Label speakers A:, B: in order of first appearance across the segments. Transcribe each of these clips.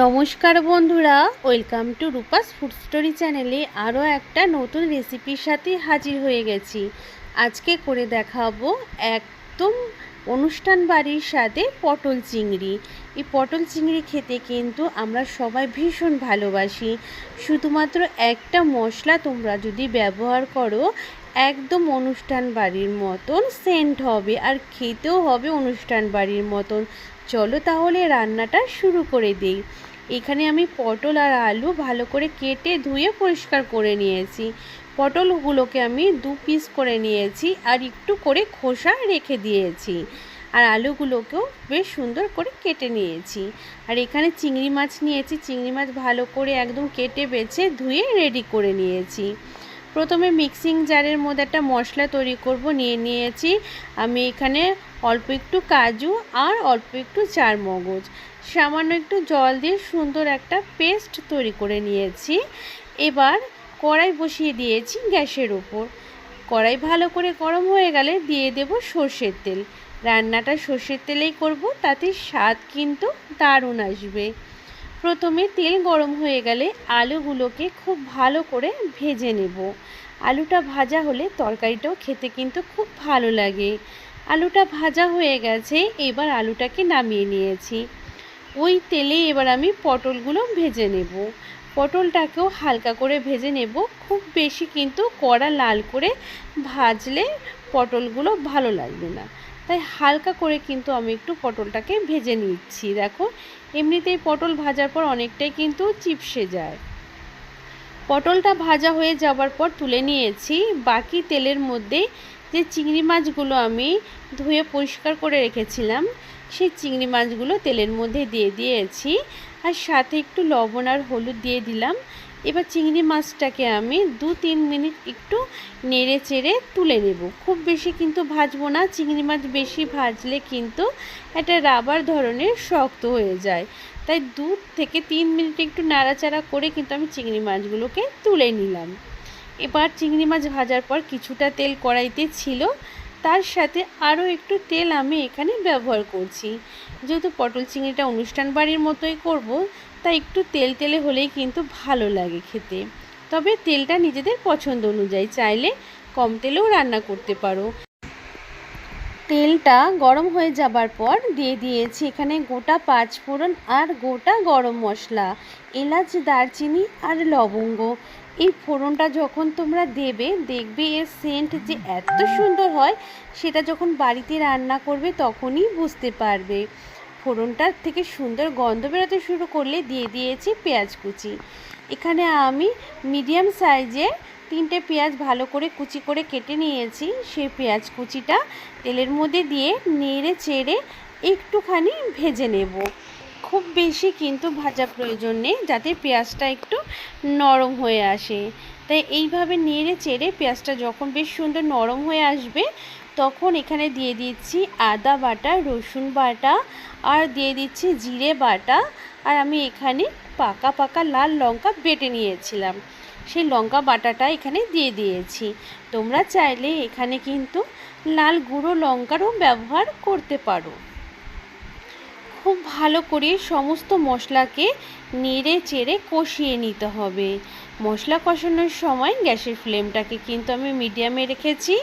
A: নমস্কার বন্ধুরা, welcome to Rupa's food story চ্যানেলে আরও একটা নতুন রেসিপির সাথে হাজির হয়ে গেছি। আজকে করে দেখাবো একদম অনুষ্ঠান বাড়ির সাথে পটল চিংড়ি। এই পটল চিংড়ি খেতে কিন্তু আমরা সবাই ভীষণ ভালোবাসি। শুধুমাত্র একটা মশলা তোমরা যদি ব্যবহার করো, একদম অনুষ্ঠান বাড়ির মতন সেন্ট হবে আর খেতেও হবে অনুষ্ঠান বাড়ির মতন। চলো তাহলে রান্নাটা শুরু করে দিই। এখানে আমি পটল আর আলু ভালো করে কেটে ধুয়ে পরিষ্কার করে নিয়েছি। পটলগুলোকে আমি দু পিস করে নিয়েছি আর একটু করে খোসা রেখে দিয়েছি। আর আলুগুলোকেও বেশ সুন্দর করে কেটে নিয়েছি। আর এখানে চিংড়ি মাছ নিয়েছি। চিংড়ি মাছ ভালো করে একদম কেটে বেছে ধুয়ে রেডি করে নিয়েছি। প্রথমে মিক্সিং জারের মধ্যে একটা মশলা তৈরি করব, নিয়ে নিয়েছি। আমি এখানে অল্প একটু কাজু আর অল্প একটু চার মগজ সামান্য একটু জল দিয়ে সুন্দর একটা পেস্ট তৈরি করে নিয়েছি। এবার কড়াই বসিয়ে দিয়েছি গ্যাসের উপর কড়াই ভালো করে গরম হয়ে গেলে দিয়ে দেব সর্ষের তেল। রান্নাটা সর্ষের তেলেই করব, তাতে স্বাদ কিন্তু দারুণ আসবে। প্রথমে তেল গরম হয়ে গেলে আলুগুলোকে খুব ভালো করে ভেজে নেব। আলুটা ভাজা হলে তরকারিটাও খেতে কিন্তু খুব ভালো লাগে। আলুটা ভাজা হয়ে গেছে, এবার আলুটাকে নামিয়ে নিয়েছি। ওই তেলে এবার আমি পটলগুলো ভেজে নেব। পটলটাকেও হালকা করে ভেজে নেব। খুব বেশি কিন্তু কড়া লাল করে ভাজলে পটলগুলো ভালো লাগবে না। তাই হালকা করে কিন্তু আমি একটু পটলটাকে ভেজে নিচ্ছি। দেখো এমনিতেই পটল ভাজার পর অনেকটাই কিন্তু চিপসে যায়। পটলটা ভাজা হয়ে যাওয়ার পর তুলে নিয়েছি। বাকি তেলের মধ্যে যে চিংড়ি মাছগুলো আমি ধুয়ে পরিষ্কার করে রেখেছিলাম, সেই চিংড়ি মাছগুলো তেলের মধ্যে দিয়ে দিয়েছি। আর সাথে একটু লবণ আর হলুদ দিয়ে দিলাম। এবার চিংড়ি মাছটাকে আমি দু তিন মিনিট একটু নেড়ে চেড়ে তুলে নেব। খুব বেশি কিন্তু ভাজবো না, চিংড়ি মাছ বেশি ভাজলে কিন্তু একটা রাবার ধরনের শক্ত হয়ে যায়। তাই দু থেকে তিন মিনিট একটু নাড়াচাড়া করে কিন্তু আমি চিংড়ি মাছগুলোকে তুলে নিলাম। এবার চিংড়ি মাছ ভাজার পর কিছুটা তেল কড়াইতে ছিল, তার সাথে আরও একটু তেল আমি এখানে ব্যবহার করছি। যেহেতু পটল চিংড়িটা অনুষ্ঠান বাড়ির মতোই করব তাই একটু তেল তেলে হলেই কিন্তু ভালো লাগে খেতে। তবে তেলটা নিজেদের পছন্দ অনুযায়ী চাইলে কম তেলেও রান্না করতে পারো। তেলটা গরম হয়ে যাবার পর দিয়ে দিয়েছি এখানে গোটা পাঁচ ফোড়ন আর গোটা গরম মশলা, এলাচ, দারচিনি আর লবঙ্গ। এই ফোড়নটা যখন তোমরা দেবে, দেখবে এর সেন্ট যে এত সুন্দর হয়, সেটা যখন বাড়িতে রান্না করবে তখনই বুঝতে পারবে। ফোড়নটার থেকে সুন্দর গন্ধ বেরোতে শুরু করলে দিয়ে দিয়েছি পেঁয়াজ কুচি। এখানে আমি মিডিয়াম সাইজে তিনটে পেঁয়াজ ভালো করে কুচি করে কেটে নিয়েছি। সেই পেঁয়াজ কুচিটা তেলের মধ্যে দিয়ে নেড়ে চেড়ে একটুখানি ভেজে নেব। খুব বেশি কিন্তু ভাজা প্রয়োজন নেই, যাতে পেঁয়াজটা একটু নরম হয়ে আসে। তাই এইভাবে নেড়ে চেড়ে পেঁয়াজটা যখন বেশ সুন্দর নরম হয়ে আসবে তখন এখানে দিয়ে দিচ্ছি আদা বাটা, রসুন বাটা আর দিয়ে দিচ্ছি জিরে বাটা। আর আমি এখানে পাকা পাকা লাল লঙ্কা বেটে নিয়েছিলাম। সেই লঙ্কা বাটাটা এখানে দিয়ে দিয়েছি। তোমরা চাইলে এখানে কিন্তু লাল গুঁড়ো লঙ্কারও ব্যবহার করতে পারো। খুব ভালো করে সমস্ত মশলাকে নেড়ে চেড়ে কষিয়ে নিতে হবে। মশলা কষানোর সময় গ্যাসের ফ্লেমটাকে কিন্তু আমি মিডিয়ামে রেখেছি।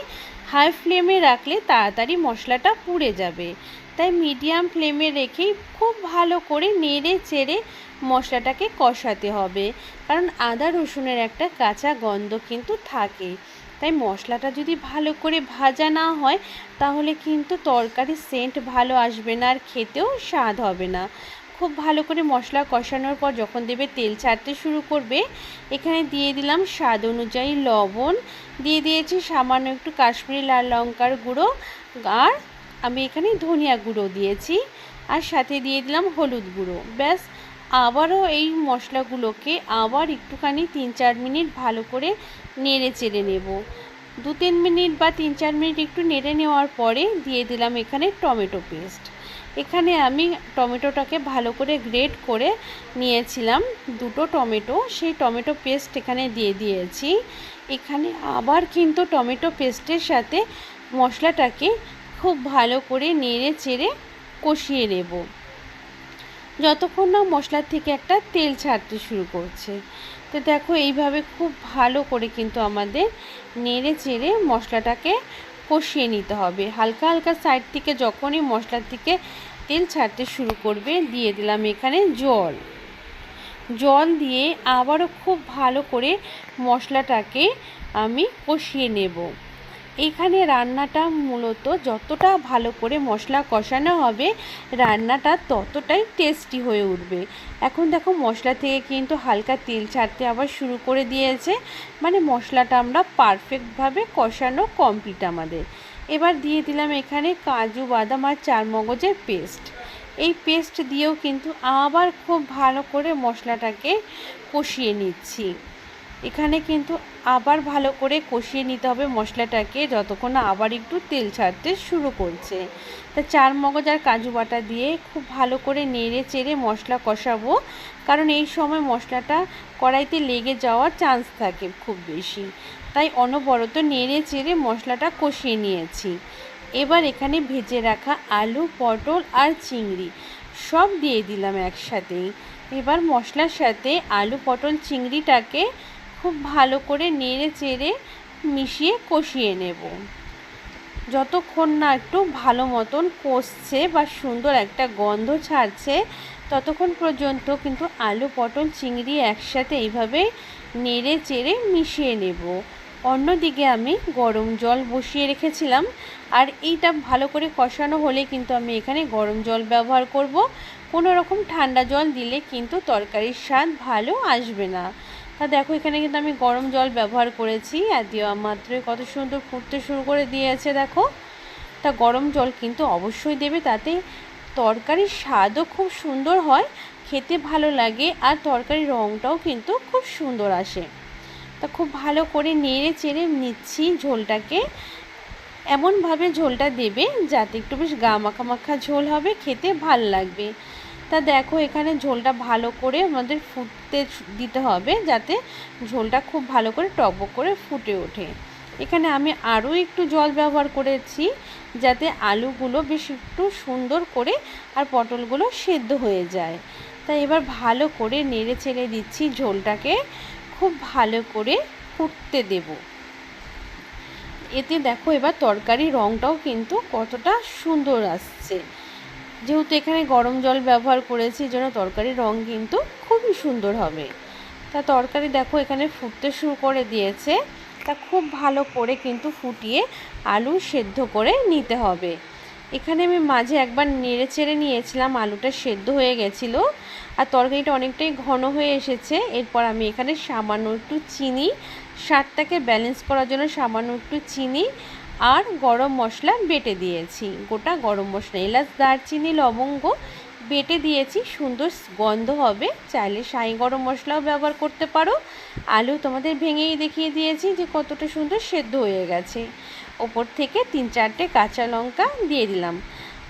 A: হাই ফ্লেমে রাখলে তাড়াতাড়ি মশলাটা পুড়ে যাবে। তাই মিডিয়াম ফ্লেমে রেখেই খুব ভালো করে নেড়ে চেড়ে মশলাটাকে কষাতে হবে। কারণ আদা রসুনের একটা কাঁচা গন্ধ কিন্তু থাকে। তাই মশলাটা যদি ভালো করে ভাজা না হয়, তাহলে কিন্তু তরকারির সেন্ট ভালো আসবে না আর খেতেও স্বাদ হবে না। খুব ভালো করে মশলা কষানোর পর যখন দেবে তেল ছাড়তে শুরু করবে, এখানে দিয়ে দিলাম স্বাদ অনুযায়ী লবণ। দিয়ে দিয়েছি সামান্য একটু কাশ্মীরি লাল লঙ্কার গুঁড়ো আর আমি এখানে ধনিয়া গুঁড়ো দিয়েছি আর সাথে দিয়ে দিলাম হলুদ গুঁড়ো। ব্যাস, আবারও এই মশলাগুলোকে আবার একটুখানি তিন চার মিনিট ভালো করে নেড়ে চেড়ে নেব। দু তিন মিনিট বা তিন চার মিনিট একটু নেড়ে নেওয়ার পরে দিয়ে দিলাম এখানে টমেটো পেস্ট। এখানে আমি টমেটোটাকে ভালো করে গ্রেট করে নিয়েছিলাম দুটো টমেটো। সেই টমেটো পেস্ট এখানে দিয়ে দিয়েছি। এখানে আবার কিন্তু টমেটো পেস্টের সাথে মশলাটাকে খুব ভালো করে নেড়ে চেড়ে কষিয়ে নেব। যতক্ষণ না মশলার থেকে একটা তেল ছাড়তে শুরু করছে। তো দেখো এইভাবে খুব ভালো করে কিন্তু আমাদের নেড়ে চেড়ে মশলাটাকে কষিয়ে নিতে হবে। হালকা হালকা সাইড থেকে যখনই মশলার থেকে তেল ছাড়তে শুরু করবে, দিয়ে দিলাম এখানে জল। জল দিয়ে আবারও খুব ভালো করে মশলাটাকে আমি কষিয়ে নেব। এখানে রান্নাটা মূলত যতটা ভালো করে মশলা কষানো হবে, রান্নাটা ততটাই টেস্টি হয়ে উঠবে। এখন দেখো মশলা থেকে কিন্তু হালকা তেল ছাড়তে আবার শুরু করে দিয়েছে। মানে মশলাটা আমরা পারফেক্টভাবে কষানো কমপ্লিট আমাদের। এবার দিয়ে দিলাম এখানে কাজু, বাদাম আর চার মগজের পেস্ট এই পেস্ট দিয়েও কিন্তু আবার খুব ভালো করে মশলাটাকে কষিয়ে নিচ্ছি। এখানে কিন্তু আবার ভালো করে কষিয়ে নিতে হবে মশলাটাকে যতক্ষণ না আবার একটু তেল ছাড়তে শুরু করছে। তা চার মগজ আর কাজু বাটা দিয়ে খুব ভালো করে নেড়ে চেড়ে মশলা কষাবো, কারণ এই সময় মশলাটা কড়াইতে লেগে যাওয়ার চান্স থাকে খুব বেশি। তাই অনবরত নেড়ে চেড়ে মশলাটা কষিয়ে নিয়েছি। এবার এখানে ভেজে রাখা আলু, পটল আর চিংড়ি সব দিয়ে দিলাম একসাথেই। এবার মশলার সাথে আলু, পটল, চিংড়িটাকে খুব ভালো করে নেড়ে চেড়ে মিশিয়ে কষিয়ে নেব। যতক্ষণ না একটু ভালো মতন কষছে বা সুন্দর একটা গন্ধ ছাড়ছে, ততক্ষণ পর্যন্ত কিন্তু আলু, পটল, চিংড়ি একসাথে এইভাবে নেড়ে চেড়ে মিশিয়ে নেব। অন্যদিকে আমি গরম জল বসিয়ে রেখেছিলাম। আর এইটা ভালো করে কষানো হলে কিন্তু আমি এখানে গরম জল ব্যবহার করব। কোনো রকম ঠান্ডা জল দিলে কিন্তু তরকারির স্বাদ ভালো আসবে না। তা দেখো, এখানে কিন্তু আমি গরম জল ব্যবহার করেছি। আর দেওয়া মাত্রই কত সুন্দর ফুটতে শুরু করে দিয়েছে, দেখো। তা গরম জল কিন্তু অবশ্যই দেবে, তাতে তরকারির স্বাদও খুব সুন্দর হয়, খেতে ভালো লাগে, আর তরকারির রঙটাও কিন্তু খুব সুন্দর আসে। তা খুব ভালো করে নেড়ে চেড়ে নিচ্ছি ঝোলটাকে। এমনভাবে ঝোলটা দেবে যাতে একটু বেশ গা মাখা মাখা ঝোল হবে, খেতে ভালো লাগবে। তা দেখো, এখানে ঝোলটা ভালো করে আমাদের ফুটতে দিতে হবে যাতে ঝোলটা খুব ভালো করে টকবক করে ফুটে ওঠে। এখানে আমি আরও একটু জল ব্যবহার করেছি যাতে আলুগুলো বেশ একটু সুন্দর করে আর পটলগুলো সেদ্ধ হয়ে যায়। তাই এবার ভালো করে নেড়ে ছেড়ে দিচ্ছি ঝোলটাকে, খুব ভালো করে ফুটতে দেব। এতে দেখো এবার তরকারি রঙটাও কিন্তু কতটা সুন্দর আসছে। যেহেতু এখানে গরম জল ব্যবহার করেছি, এই জন্য তরকারির রঙ কিন্তু খুবই সুন্দর হবে। তা তরকারি দেখো এখানে ফুটতে শুরু করে দিয়েছে। তা খুব ভালো করে কিন্তু ফুটিয়ে আলু সেদ্ধ করে নিতে হবে। এখানে আমি মাঝে একবার নেড়ে চেড়ে নিয়েছিলাম, আলুটা সেদ্ধ হয়ে গেছিল। আর তরকারিটা অনেকটাই ঘন হয়ে এসেছে। এরপর আমি এখানে সামান্য একটু চিনি, স্বাদটাকে ব্যালেন্স করার জন্য সামান্য একটু চিনি আর গরম মশলা বেটে দিয়েছি। গোটা গরম মশলা, এলাচ, দারচিনি, লবঙ্গ বেটে দিয়েছি। সুন্দর গন্ধ হবে। চাইলে সাই গরম মশলাও ব্যবহার করতে পারো। আলু তোমাদের ভেঙেই দেখিয়ে দিয়েছি যে কতটা সুন্দর সেদ্ধ হয়ে গেছে। ওপর থেকে তিন চারটে কাঁচা লঙ্কা দিয়ে দিলাম।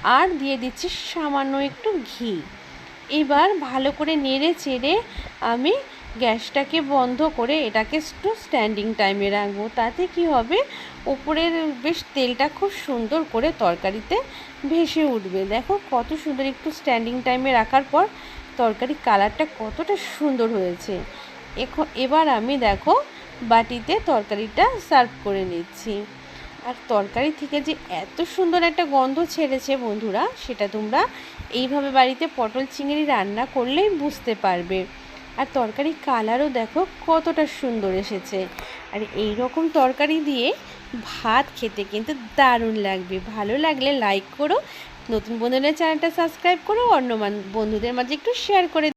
A: আর দিয়ে দিচ্ছি সামান্য একটু ঘি। এবার ভালো করে নেড়ে চেড়ে আমি গ্যাসটাকে বন্ধ করে এটাকে একটু স্ট্যান্ডিং টাইমে রাখব। তাতে কি হবে? উপরের বেশ তেলটা খুব সুন্দর করে তরকারিতে ভেসে উঠবে। দেখো কত সুন্দর একটু স্ট্যান্ডিং টাইমে রাখার পর তরকারি কালারটা কতটা সুন্দর হয়েছে। এখন এবার আমি দেখো বাটিতে তরকারিটা সার্ভ করে নিচ্ছি। আর তরকারি থেকে যে এত সুন্দর একটা গন্ধ ছেড়েছে বন্ধুরা, সেটা তোমরা এইভাবে বাড়িতে পটল চিংড়ি রান্না করলেই বুঝতে পারবে। আর তরকারি কালারও দেখো কতটা সুন্দর এসেছে। আর এই রকম তরকারি দিয়ে ভাত খেতে কিন্তু দারুণ লাগবে। ভালো লাগলে লাইক করো, নতুন বন্ধুদের চ্যানেলটা সাবস্ক্রাইব করো, অন্য বন্ধুদের মাঝে একটু শেয়ার করে